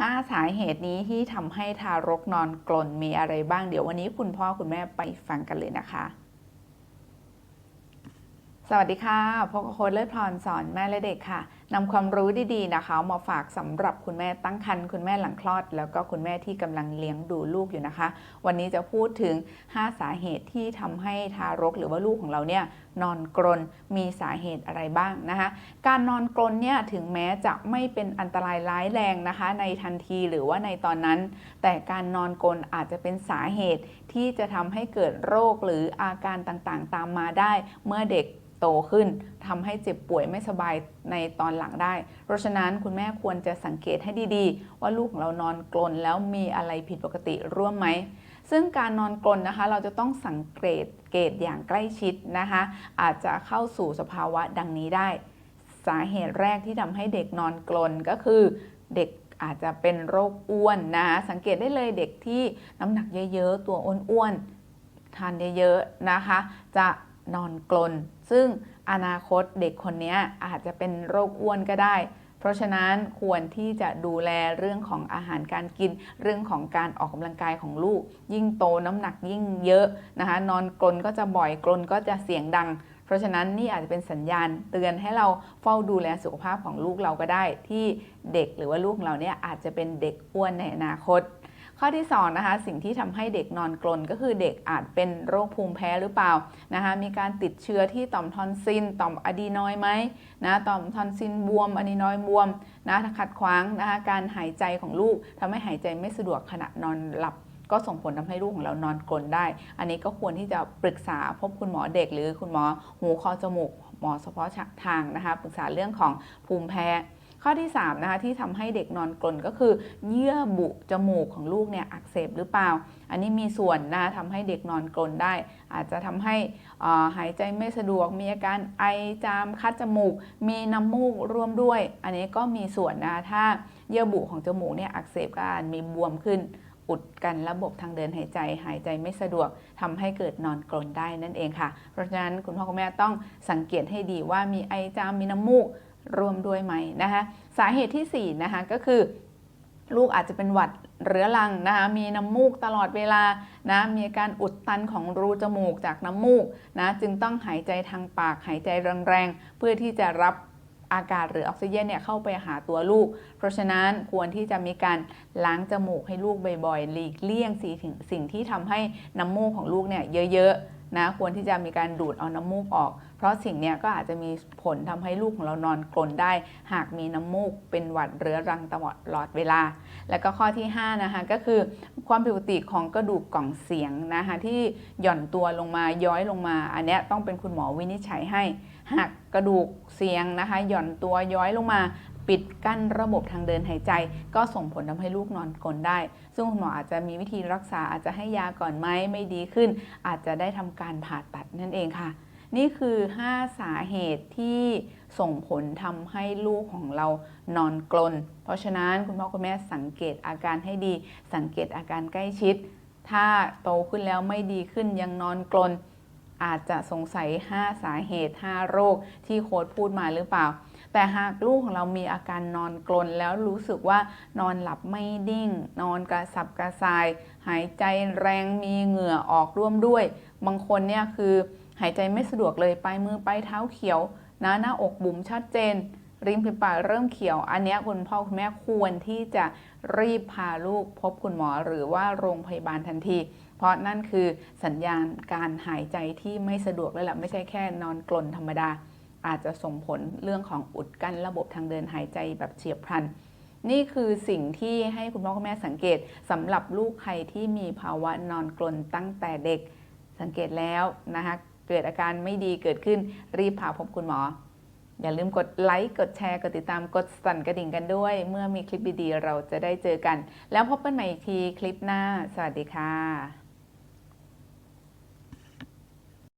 5 สาเหตุนี้ที่ทำให้ทารกนอนกลนมีอะไรบ้าง เดี๋ยววันนี้คุณพ่อคุณแม่ไปฟังกันเลยนะคะ สวัสดีค่ะพบกับโค้ดเลิศพรสอนแม่และเด็กค่ะ นำความรู้ดีๆนะคะ มาฝากสำหรับคุณแม่ตั้งครรภ์คุณแม่หลังคลอด แล้วก็คุณแม่ที่กำลังเลี้ยงดูลูกอยู่นะคะ วันนี้จะพูดถึง 5 สาเหตุที่ทำให้ทารกหรือว่าลูกของเราเนี่ยนอนกรนมีสาเหตุอะไรบ้างนะคะ การนอนกรนเนี่ยถึงแม้จะไม่เป็นอันตรายร้ายแรงนะคะ ในทันทีหรือว่าในตอนนั้น แต่การนอนกรนอาจจะเป็นสาเหตุที่จะทำให้เกิดโรคหรืออาการต่างๆ ตามมาได้ เมื่อเด็กโตขึ้นทำให้เจ็บป่วยไม่สบายในตอนหลังได้ เพราะฉะนั้นคุณแม่ควรจะสังเกตให้ดีๆ ว่าลูกของเรานอนกลนแล้วมีอะไรผิดปกติร่วมไหม ซึ่งการนอนกลนนะคะเราจะต้องสังเกตเกตอย่างใกล้ชิดนะคะ อาจจะเข้าสู่สภาวะดังนี้ได้ สาเหตุแรกที่ทำให้เด็กนอนกลนก็คือเด็กอาจจะเป็นโรคอ้วนนะคะสังเกตได้เลยเด็กที่น้ำหนักเยอะๆ ตัวอ้วนๆ ทานเยอะๆ นะคะ จะนอนกลน ซึ่ง อนาคตเด็กคนนี้อาจจะเป็นโรคอ้วนก็ได้ เพราะฉะนั้นควรที่จะดูแลเรื่องของอาหารการกิน เรื่องของการออกกำลังกายของลูก ยิ่งโตน้ำหนักยิ่งเยอะนะคะ นอนกลนก็จะบ่อยกลนก็จะเสียงดัง เพราะฉะนั้นนี่อาจจะเป็นสัญญาณเตือนให้เราเฝ้าดูแลสุขภาพของลูกเราก็ได้ ที่เด็กหรือว่าลูกเราเนี่ยอาจจะเป็นเด็กอ้วนในอนาคต ข้อที่2นะคะสิ่งที่ทำให้เด็กนอนกลนก็คือเด็กอาจเป็นโรคภูมิแพ้หรือเปล่านะคะมีการติดเชื้อที่ต่อมทอนซิลต่อมอะดีนอยไหมนะต่อมทอนซิลบวมอะดีนอยบวมนะขัดขวางนะคะการหายใจของลูกทำให้หายใจไม่สะดวกขณะนอนหลับก็ส่งผลทำให้ลูกของเรานอนกลนได้ อันนี้ก็ควรที่จะปรึกษาพบคุณหมอเด็ก หรือคุณหมอหูคอจมูกหมอเฉพาะทางนะคะปรึกษาเรื่องของภูมิแพ้ ข้อที่3นะคะที่ทำให้เด็กนอนกลนก็คือ เยื่อบุจมูกของลูกเนี่ยอักเสบหรือเปล่า อันนี้มีส่วนนะทำให้เด็กนอนกลนได้ อาจจะทำให้หายใจไม่สะดวก มีอาการไอจามคัดจมูก มีน้ำมูกร่วมด้วย อันนี้ก็มีส่วนนะถ้าเยื่อบุของจมูกเนี่ยอักเสบก็อาจมีบวมขึ้นอุดกันระบบทางเดินหายใจ หายใจไม่สะดวกทำให้เกิดนอนกรนได้นั่นเองค่ะ เพราะฉะนั้นคุณพ่อคุณแม่ต้องสังเกตให้ดีว่ามีไอจามมีน้ำมูก รวมด้วยไหมนะคะสาเหตุที่4นะคะก็คือ ลูกอาจจะเป็นหวัดเรื้อรังนะคะมีน้ำมูกตลอดเวลานะมีอาการอุดตันของรูจมูกจากน้ำมูกนะจึงต้องหายใจทางปากหายใจแรงๆ เพื่อที่จะรับอากาศหรือออกซิเจนเนี่ยเข้าไปหาตัวลูก เพราะฉะนั้นควรที่จะมีการล้างจมูกให้ลูกบ่อยๆ หลีกเลี่ยงสิ่งที่ทำให้น้ำมูกของลูกเนี่ยเยอะๆ นะควรที่จะมีการดูดเอาน้ำมูกออก เพราะสิ่งนี้ก็อาจจะมีผลทำให้ลูกของเรานอนกลนได้ หากมีน้ำมูกเป็นหวัดเรื้อรังตลอดเวลา แล้วก็ข้อที่5นะคะก็คือความผิดปกติของกระดูกกล่องเสียงนะคะที่หย่อนตัวลงมาย้อยลงมา อันนี้ต้องเป็นคุณหมอวินิจฉัยให้ หากกระดูกเสียงนะคะหย่อนตัวย้อยลงมา ปิดกั้นระบบทางเดินหายใจ ก็ส่งผลทำให้ลูกนอนกลนได้ ซึ่งคุณหมออาจจะมีวิธีรักษาอาจจะให้ยาก่อนไหมไม่ดีขึ้น อาจจะได้ทำการผ่าตัดนั่นเองค่ะ นี่คือ 5 สาเหตุที่ส่งผลทำให้ลูกของเรานอนกลน เพราะฉะนั้นคุณพ่อคุณแม่สังเกตอาการให้ดี สังเกตอาการใกล้ชิด ถ้าโตขึ้นแล้วไม่ดีขึ้นยังนอนกลนอาจจะสงสัย 5 สาเหตุ 5 โรคที่โค้ดพูดมาหรือเปล่า แต่หากลูกของเรามีอาการนอนกลนแล้วรู้สึกว่านอนหลับไม่ดิ้ง นอนกระสับกระส่าย หายใจแรงมีเหงื่อออกร่วมด้วย บางคนเนี่ยคือหายใจไม่สะดวกเลยปลายมือปลายเท้าเขียวนะหน้าอกบุ๋มชัดเจน ริมฝีปากเริ่มเขียว อันนี้คุณพ่อคุณแม่ควรที่จะรีบพาลูกพบคุณหมอหรือว่าโรงพยาบาลทันที เพราะนั่นคือสัญญาณการหายใจที่ไม่สะดวกแล้วแหละไม่ใช่แค่นอนกลนธรรมดา อาจจะส่งผลเรื่องของอุดกั้นระบบทางเดินหายใจแบบเฉียบพลัน นี่คือสิ่งที่ให้คุณพ่อคุณแม่สังเกตสำหรับลูกใครที่มีภาวะนอนกลนตั้งแต่เด็กสังเกตแล้วนะคะเกิดอาการไม่ดีเกิดขึ้นรีบพาพบคุณหมอ อย่าลืมกดไลค์กดแชร์ กดติดตามกดสั่นกระดิ่งกันด้วย เมื่อมีคลิปดีๆเราจะได้เจอกัน แล้วพบกันใหม่อีกทีคลิปหน้า สวัสดีค่ะ